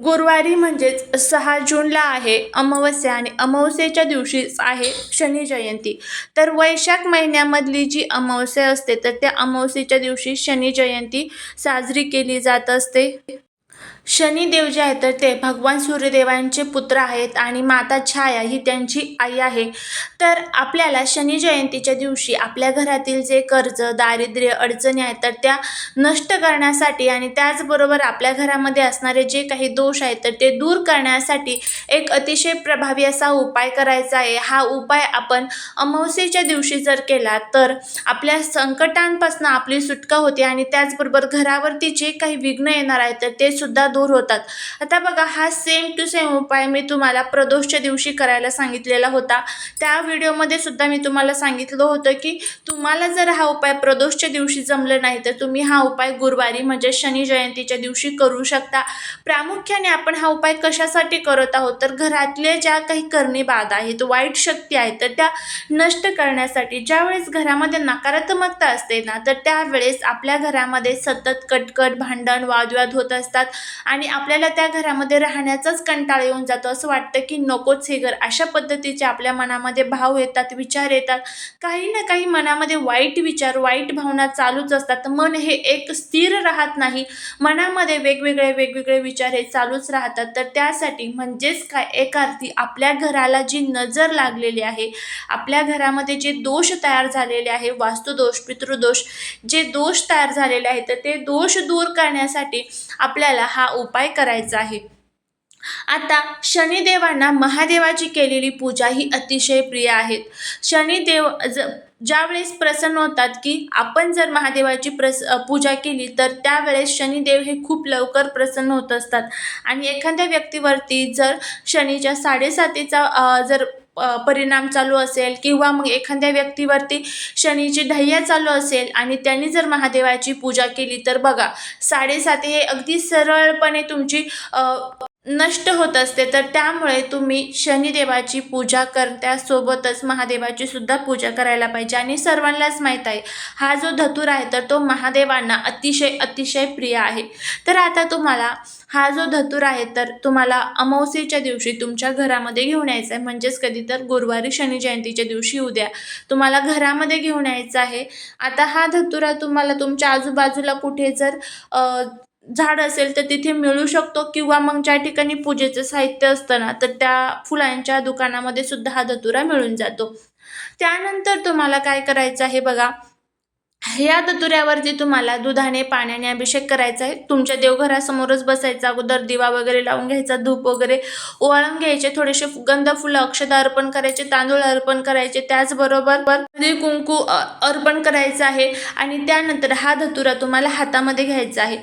गुरुवारी म्हणजेच सहा जूनला आहे अमावस्या आणि अमावस्येच्या दिवशीच आहे शनी जयंती. तर वैशाख महिन्यामधली जी अमावस्या असते तर त्या अमावस्येच्या दिवशी शनी जयंती साजरी केली जात असते. शनिदेव जे आहेत तर ते भगवान सूर्यदेवांचे पुत्र आहेत आणि माता छाया ही त्यांची आई आहे. तर आपल्याला शनी जयंतीच्या दिवशी आपल्या घरातील जे कर्ज दारिद्र्य अडचणी आहेत तर त्या नष्ट करण्यासाठी आणि त्याचबरोबर आपल्या घरामध्ये असणारे जे काही दोष आहेत तर ते दूर करण्यासाठी एक अतिशय प्रभावी असा उपाय करायचा आहे. हा उपाय आपण अमावस्येच्या दिवशी जर केला तर आपल्या संकटांपासून आपली सुटका होते आणि त्याचबरोबर घरावरती जे काही विघ्न येणार आहेत तर ते सुद्धा दूर होतात. आता बघा हा सेम टू सेम उपाय मी तुम्हाला प्रदोषच्या दिवशी करायला सांगितलेला होता. त्या व्हिडिओमध्ये सुद्धा मी तुम्हाला सांगितलं होतं की तुम्हाला जर हा उपाय प्रदोषच्या दिवशी जमलं नाही तर तुम्ही हा उपाय गुरुवारी म्हणजे शनी जयंतीच्या दिवशी करू शकता. प्रामुख्याने आपण हा उपाय कशासाठी करत आहोत? तर घरातल्या ज्या काही करणी बाधा आहेत वाईट शक्ती आहेत तर त्या नष्ट करण्यासाठी ज्यावेळेस घरामध्ये नकारात्मकता असते ना तर त्यावेळेस आपल्या घरामध्ये सतत कटकट भांडण वादविवाद होत असतात. आणि आपल्याला त्या घरामध्ये राहण्याचाच कंटाळा येऊन जातो. असं वाटतं की नकोच हे घर. अशा पद्धतीचे आपल्या मनामध्ये भाव येतात विचार येतात. काही ना काही मनामध्ये वाईट विचार वाईट भावना चालूच असतात. मन हे एक स्थिर राहत नाही. मनामध्ये वेगवेगळे वेगवेगळे विचार हे चालूच राहतात. तर त्यासाठी म्हणजेच काय? एका अर्थी आपल्या घराला जी नजर लागलेली आहे आपल्या घरामध्ये जे दोष तयार झालेले आहे वास्तुदोष पितृदोष जे दोष तयार झालेले आहेत तर ते दोष दूर करण्यासाठी आपल्याला हा उपाय करायचा आहे. आता शनिदेवांना महादेवाची केलेली पूजा ही अतिशय प्रिय आहेत शनिदेव ज ज्यावेळेस प्रसन्न होतात की आपण जर महादेवाची प्रस पूजा केली तर त्यावेळेस शनिदेव हे खूप लवकर प्रसन्न होत असतात. आणि एखाद्या व्यक्तीवरती जर शनीच्या साडेसातीचा जर परिणाम चालू असेल किंवा मग एखाद्या व्यक्तीवरती शनीची ढय्या चालू असेल आणि त्यांनी जर महादेवाची पूजा केली तर बघा साडेसाती हे अगदी सरळपणे तुमची नष्ट होत असते तर त्यामुळे तुम्ही शनिदेवाची पूजा करत्यासोबतच महादेवाची सुद्धा पूजा करायला पाहिजे. आणि सर्वांनाच माहीत आहे हा जो धतूर आहे तर तो महादेवांना अतिशय अतिशय प्रिय आहे. तर आता तुम्हाला हा जो धतूर आहे तर तुम्हाला अमावस्येच्या दिवशी तुमच्या घरामध्ये घेऊन यायचा आहे. म्हणजेच कधी तर गुरुवारी शनी जयंतीच्या दिवशी उद्या तुम्हाला घरामध्ये घेऊन यायचं आहे. आता हा धतुरा तुम्हाला तुमच्या आजूबाजूला कुठे जर झाड असेल तर तिथे मिळू शकतो किंवा मग ज्या ठिकाणी पूजेचं साहित्य असतं ना तर त्या फुलांच्या दुकानामध्ये सुद्धा हा धतुरा मिळून जातो. त्यानंतर तुम्हाला काय करायचं आहे बघा ह्या धतुऱ्यावरती तुम्हाला दुधाने पाण्याने अभिषेक करायचा आहे तुमच्या देवघरासमोरच बसायचा अगोदर दिवा वगैरे लावून घ्यायचा धूप वगैरे ओवाळून घ्यायचे थोडेसे गंध फुलं अक्षदा अर्पण करायचे तांदूळ अर्पण करायचे त्याचबरोबर कुंकू अर्पण करायचं आहे आणि त्यानंतर हा धतुरा तुम्हाला हातामध्ये घ्यायचा आहे.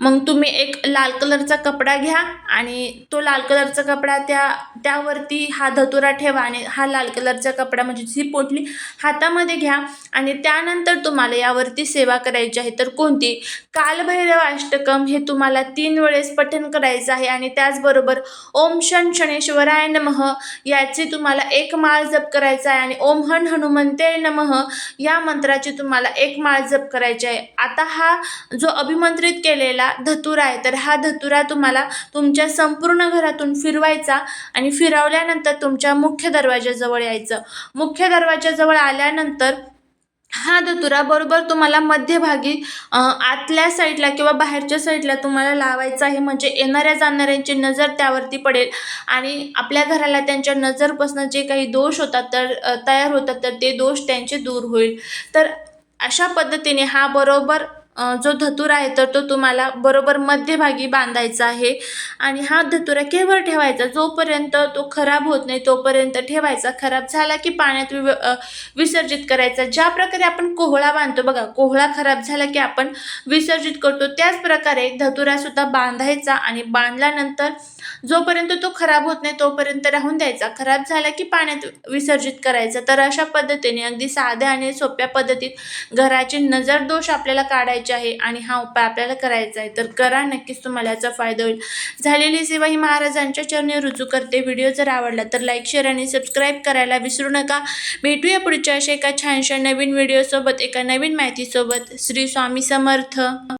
मग तुम्ही एक लाल कलरचा कपडा घ्या आणि तो लाल कलरचा कपडा त्या त्यावरती हा धतुरा ठेवा आणि हा लाल कलरचा कपडा म्हणजे ही पोटली हातामध्ये घ्या आणि त्यानंतर तुम्हाला यावरती सेवा करायची आहे. तर कोणती? कालभैरव अष्टकम हे तुम्हाला तीन वेळेस पठण करायचं आहे आणि त्याचबरोबर ओम शन शनेश्वराय नमः याची तुम्हाला एक माळ जप करायचा आहे आणि ओम हन हनुमंते नमः या मंत्राची तुम्हाला एक माळ जप करायची आहे. आता हा जो अभिमंत्रित केलेला धतुरा आहे. तर हा धतुरा तुम्हाला तुमच्या संपूर्ण घरातून फिरवायचा आणि फिरवल्यानंतर तुमच्या मुख्य दरवाजाजवळ यायचं. मुख्य दरवाजाजवळ आल्यानंतर हा धतुरा बरोबर तुम्हाला मध्यभागी आतल्या साईडला किंवा बाहेरच्या साईडला तुम्हाला लावायचा आहे. म्हणजे येणाऱ्या जाणाऱ्यांची नजर त्यावरती पडेल आणि आपल्या घराला त्यांच्या नजरपासून जे काही दोष होतात तर तयार होतात तर ते दोष त्यांचे दूर होईल. तर अशा पद्धतीने हा बरोबर जो धतुरा आहे तर तो तुम्हाला बरोबर मध्यभागी बांधायचा आहे. आणि हा धतुरा केवळ ठेवायचा जोपर्यंत तो खराब होत नाही तोपर्यंत ठेवायचा खराब. झाला की पाण्यात वि विसर्जित करायचा. ज्या प्रकारे आपण कोहळा बांधतो बघा कोहळा खराब झाला की आपण विसर्जित करतो त्याच प्रकारे धतुरासुद्धा बांधायचा आणि बांधल्यानंतर जोपर्यंत तो खराब होत नाही तोपर्यंत राहून द्यायचा. खराब झाला की पाण्यात विसर्जित करायचा. तर अशा पद्धतीने अगदी साध्या आणि सोप्या पद्धतीत घराचे नजर दोष आपल्याला काढायचे आहे आणि हा उपाय आपल्याला करायचा आहे. तर करा नक्कीच तुम्हाला याचा फायदा होईल. झालेली सेवा ही महाराजांच्या चरणी रुजू करते. व्हिडिओ जर आवडला तर लाईक शेअर आणि सबस्क्राईब करायला विसरू नका. भेटूया पुढच्या अशा एका छानशा नवीन व्हिडिओसोबत एका नवीन माहितीसोबत. श्री स्वामी समर्थ.